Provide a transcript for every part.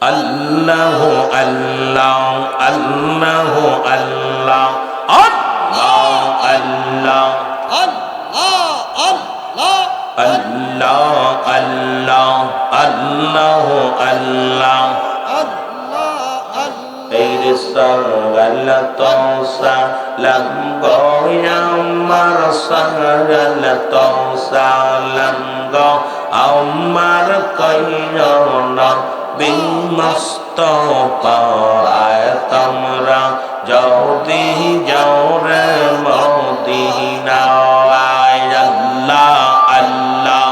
আল্লাহ আল্লাহ আল্লাহ আল্লাহ আল্লাহ আল্লাহ আল্লাহ আল্লাহ আল্লাহ এই সগল তো সালম গোয়ামার সগল তো সালম গো আমার কইন বিমস্ত পায় তোমরা যদি যাও রে মদিনা আল্লাহ আল্লাহ।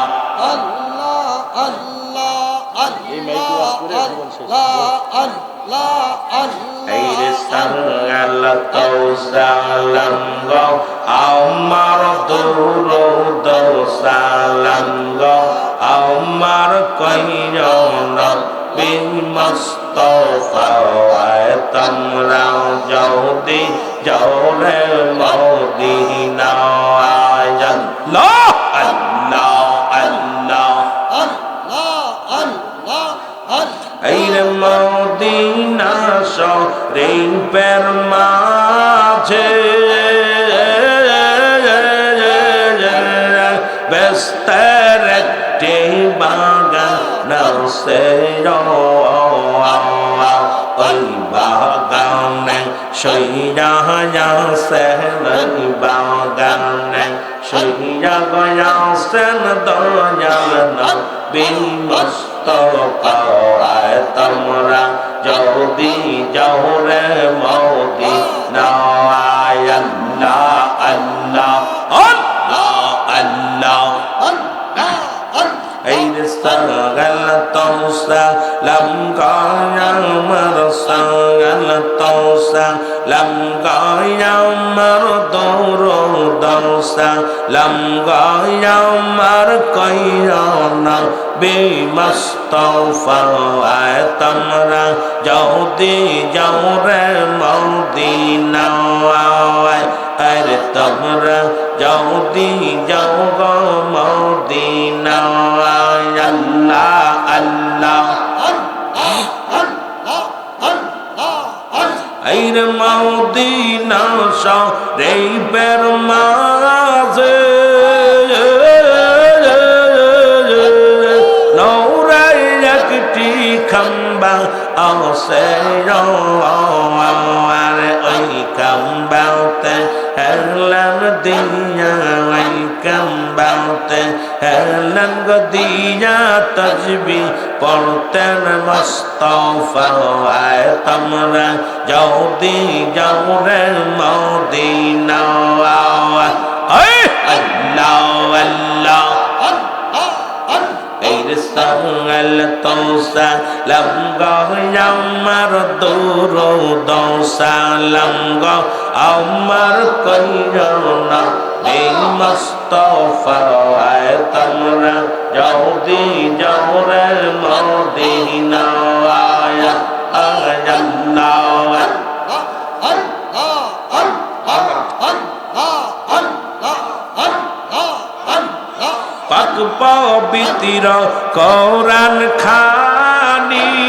এই সঙ্গল তো সালঙ্গ আমার দূর দোসালঙ্গ আমার কইন بالمصطفى وتملأ جودي جور المدينه সৈরা যাসেন বাগানে সৈরা গয়াসেন দয়াল বিমস্তফা তোমরা যদি যাও রে মোদি না আল্লাহ আল্লাহ আল্লাহ আল্লাহ أين استغلت السلام كان الطوسا لم يمر دور دوسا لم يمر قيانا বিমস্তফা আয় তোমরা যৌদি যৌরে মৌদিনা আয় তোমরা যৌদি যৌগ মৌদিনা মদিনা রে বের মাঝে। নৌরাই একটি খাম্বা আসে আর ওই খাম্বাতে হেলান দিয়া ওই খাম্বাতে হেলান গো দিয়া তজবি পড়তেন মস্তফা তোমরা যৌদি যৌরে মদিনা আল্লাহ আল্লাহ سهل توسا لمغا يمر دورو دوسا لمغا عمر كيرنا بمصطفى آية تمرا যাওদি যাওরে মদিনা আয়া পাক পবিত্র কৌরান খানী।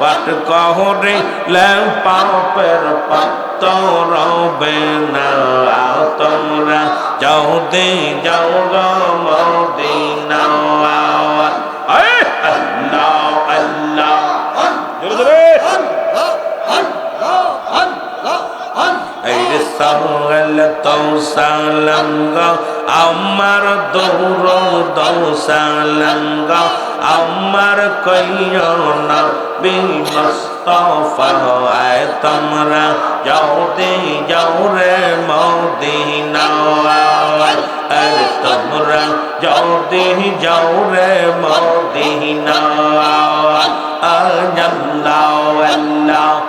পাক কহরে পাপের পাত্তর রবে না। তোমরা যাও দে, যাও মদিনা। সহল তৌসালঙ্গ আমার দৌর দৌসালঙ্গ, আমার কইয় না بالمصطفى اے تمرا جاؤ دے جاؤ رے مودینہ اے تمرا جاؤ دے جاؤ رے مودینہ اے اللہ اللہ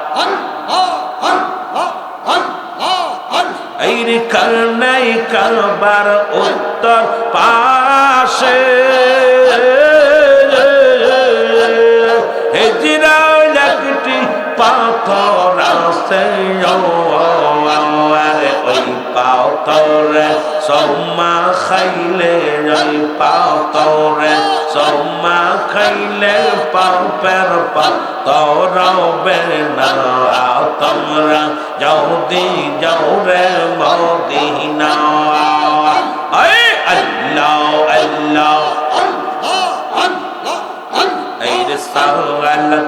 এই কারণে কারবার উত্তর পাশে পাথরে সোমা খাইলে ওই পাথরে সোমা খাইলে পাপের পাথর বেনা তোমরা যাও দি যাও রে মদিনা আল্লাহ আল্লাহ এই রে সালাল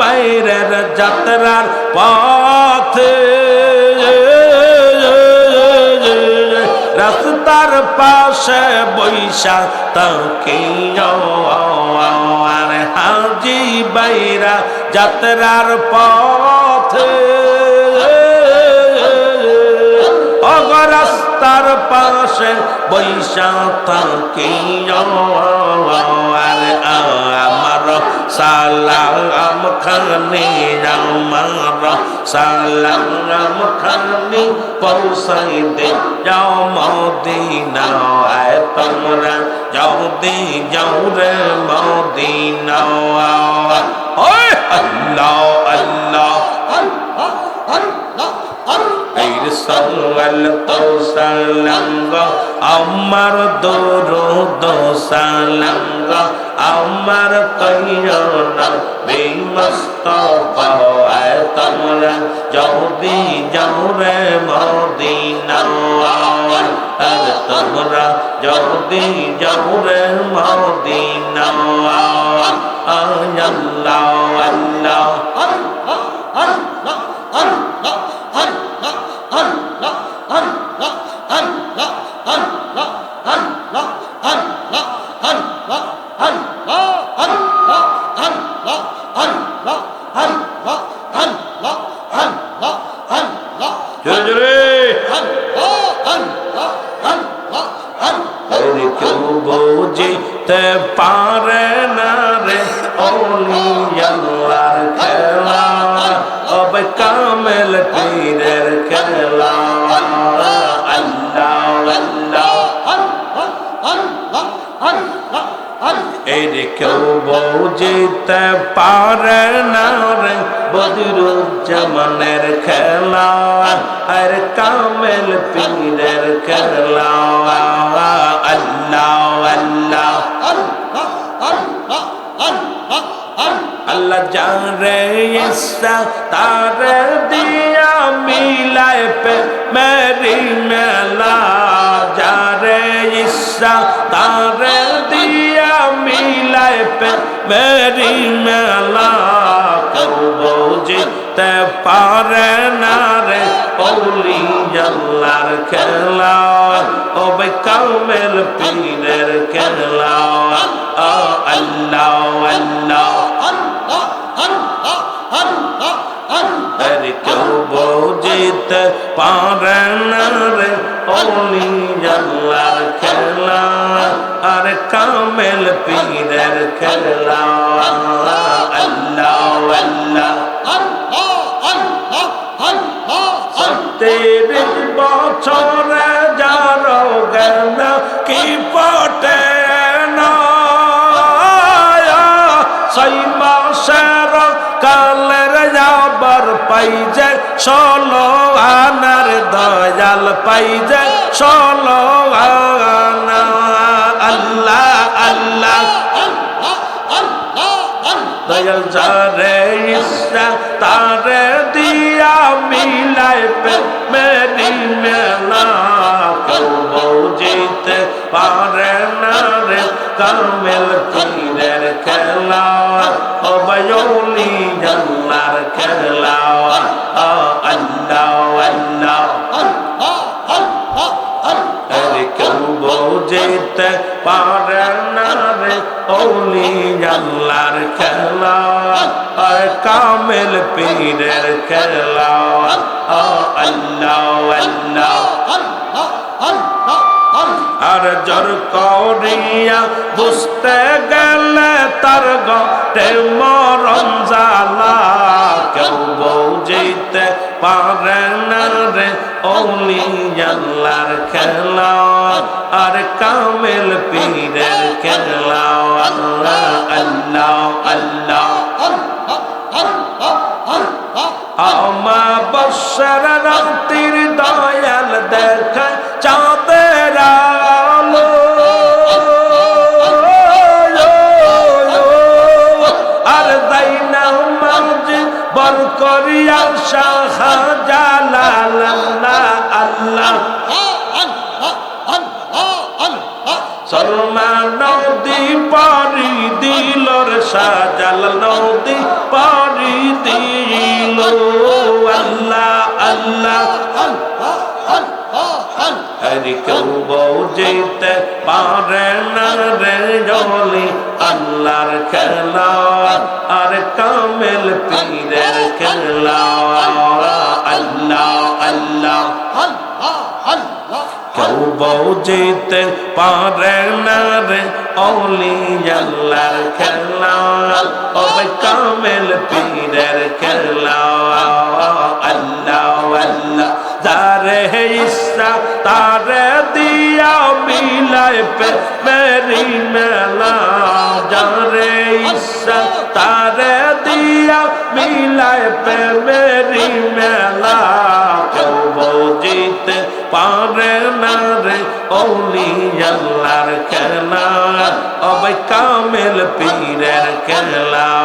বাইরের যাত্রার পথে। রাস্তার পাশে বৈশা তাকে হাজি বাইরা যাত্রার পথে। রাস্তার পাশে বৈশা তাকে সালাম খানি আমার সালাম খানি পৌঁছাই দে যাও মদিনা আয় তোমরা যাও দি যাও রে মদিনা আল্লাহ আল্লাহ এই সঙ্গল তো সালাঙ্গ আমার দৌড় সালাঙ্গ আমার কইও না বেমস্ত পাওয়ায় তোমরা। যদি যাও রে মদিনা আর তোমরা যদি যাও রে মদিনা আল্লাহ আল্লাহ। জোরে জোরে কেউ বুঝিতে পারে না রে অলিয়াল্লার খেলা অবে কামেল পীরের খেলা আল্লাহ আল্লাহ এর কেউ বুঝিতে পারে না রে। বদরুজ্জামানের খেলা আর কামেল পীরের খেলা। আল্লাহ আল্লাহ। আল্লাহ জানে ইচ্ছা তার দিয়া মিলায় পে মেরি মেলা। যারে ইচ্ছা তার পে মেরি মেলা করব জিতে পারে না রে ওলি জাল্লার খেলা। ও বে কামেল পীরের খেলা। ও আল্লাহ আল্লাহ। কেউ বুঝিতে পারে না রে ওলি জাল্লার পীরের খেলা আল্লাহ আল্লাহ তিরিশ বছরে যারো গেল কি পটে সেই মাসের কালের যাবার পাই যে ষোলো আনার দয়াল পাই যে ষোলো যারে ইচ্ছা তারে দিয়া মিলাই মেরি মেলা কেউ বুঝিতে পারে না রে কামেল পীরের খেলা। ও বয়লি জান্নার খেলা। আল্লাহ আল্লাহ। কেউ বুঝিতে পারে না রে ওলি আল্লাহর খেলা। কামেল পীরের খেলা। আল্লাহ আল্লাহ আর জর করিয়া বুঝতে গেলে তার গটে মরণ জালা কেউ বৌজিতে পারে রে অলি আল্লাহর খেলা। আর কামেল পীরের আমা বর্ষার রাত্রির দয়াল দেখা চাঁদের আলো। আর যাই না মাঝ বর করিয়া শাহজালাল আল্লাহ। আল্লাহ সলমা নদী পারি দিলর সাজাল নদী পারি দিল। আল্লাহ আল্লাহ হরি কেউ যেতে পারে না রে জলি আল্লাহর খেলা আর কামেল পীরের কেউ পারে না রে অলি আল্লাহর খেলা। ওই কামেল পীরের খেলা। আল্লাহ আল্লাহ, যারে ইচ্ছা তারে দিয়া মিলায় পে মেরি মেলা। যারে ইচ্ছা তারে দিয়া মিলায় পে মেরি মেলা। পারে না রে অলি আল্লাহর খেলা। অবাই কামেল পীরের খেলা।